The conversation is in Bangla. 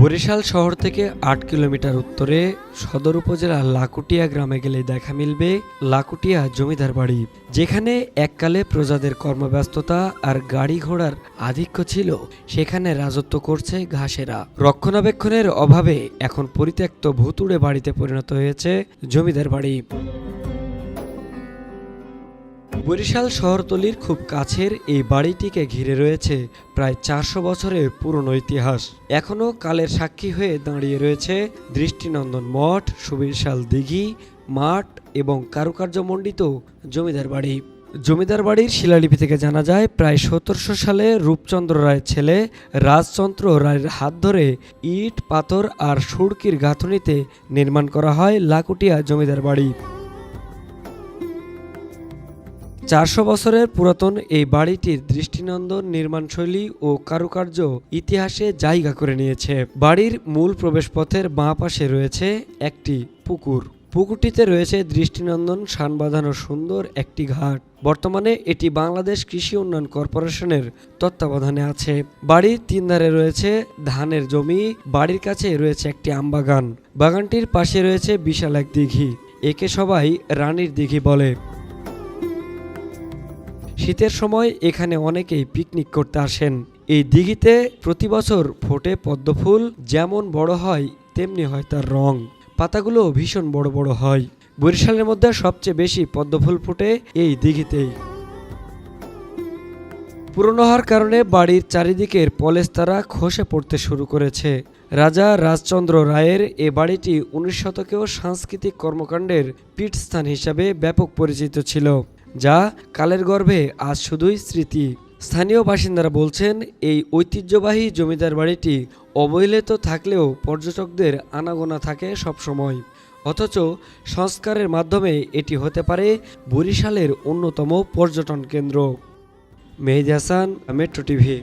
বরিশাল শহর থেকে আট কিলোমিটার উত্তরে সদর উপজেলার লাকুটিয়া গ্রামে গেলে দেখা মিলবে লাকুটিয়া জমিদার বাড়ি, যেখানে এককালে প্রজাদের কর্মব্যস্ততা আর গাড়ি ঘোড়ার আধিক্য ছিল। সেখানে রাজত্ব করছে ঘাসেরা। রক্ষণাবেক্ষণের অভাবে এখন পরিত্যক্ত ভুতুড়ে বাড়িতে পরিণত হয়েছে জমিদার বাড়ি। বরিশাল শহরতলির খুব কাছের এই বাড়িটিকে ঘিরে রয়েছে প্রায় চারশো বছরের পুরনো ইতিহাস। এখনও কালের সাক্ষী হয়ে দাঁড়িয়ে রয়েছে দৃষ্টিনন্দন মঠ, সুবিশাল দিঘি, মাঠ এবং কারুকার্যমণ্ডিত জমিদার বাড়ি। জমিদার বাড়ির শিলালিপি থেকে জানা যায়, প্রায় সতেরোশো সালে রূপচন্দ্র রায়ের ছেলে রাজচন্দ্র রায়ের হাত ধরে ইট, পাথর আর সুড়কির গাঁথনিতে নির্মাণ করা হয় লাকুটিয়া জমিদার বাড়ি। চারশো বছরের পুরাতন এই বাড়িটির দৃষ্টিনন্দন, নির্মাণশৈলী ও কারুকার্য ইতিহাসে জায়গা করে নিয়েছে। বাড়ির মূল প্রবেশপথের বাঁ পাশে রয়েছে একটি পুকুর। পুকুরটিতে রয়েছে দৃষ্টিনন্দন সান বাঁধানো সুন্দর একটি ঘাট। বর্তমানে এটি বাংলাদেশ কৃষি উন্নয়ন কর্পোরেশনের তত্ত্বাবধানে আছে। বাড়ির তিন ধারে রয়েছে ধানের জমি, বাড়ির কাছে রয়েছে একটি আমবাগান। বাগানটির পাশে রয়েছে বিশাল এক দিঘি, একে সবাই রানীর দিঘি বলে। শীতের সময় এখানে অনেকেই পিকনিক করতে আসেন। এই দিঘিতে প্রতি বছর ফোটে পদ্মফুল, যেমন বড় হয়, তেমনি হয় তার রং। পাতাগুলো ভীষণ বড় বড় হয়। বরিশালের মধ্যে সবচেয়ে বেশি পদ্মফুল ফোটে এই দিঘিতেই। পুরনো হওয়ার কারণে বাড়ির চারিদিকের পলেস্তারা খসে পড়তে শুরু করেছে। রাজা রাজচন্দ্র রায়ের এ বাড়িটি উনিশ শতকেও সাংস্কৃতিক কর্মকাণ্ডের পীঠস্থান হিসাবে ব্যাপক পরিচিত ছিল। যা কালের গর্ভে আজ শুধুই স্মৃতি। স্থানীয় বাসিন্দারা বলছেন, এই ঐতিহ্যবাহী জমিদার বাড়িটি অবহেলিত থাকলেও পর্যটকদের আনাগোনা থাকে সবসময়। অথচ সংস্কারের মাধ্যমে এটি হতে পারে বরিশালের অন্যতম পর্যটন কেন্দ্র। Mehedi Hasan, metro TV.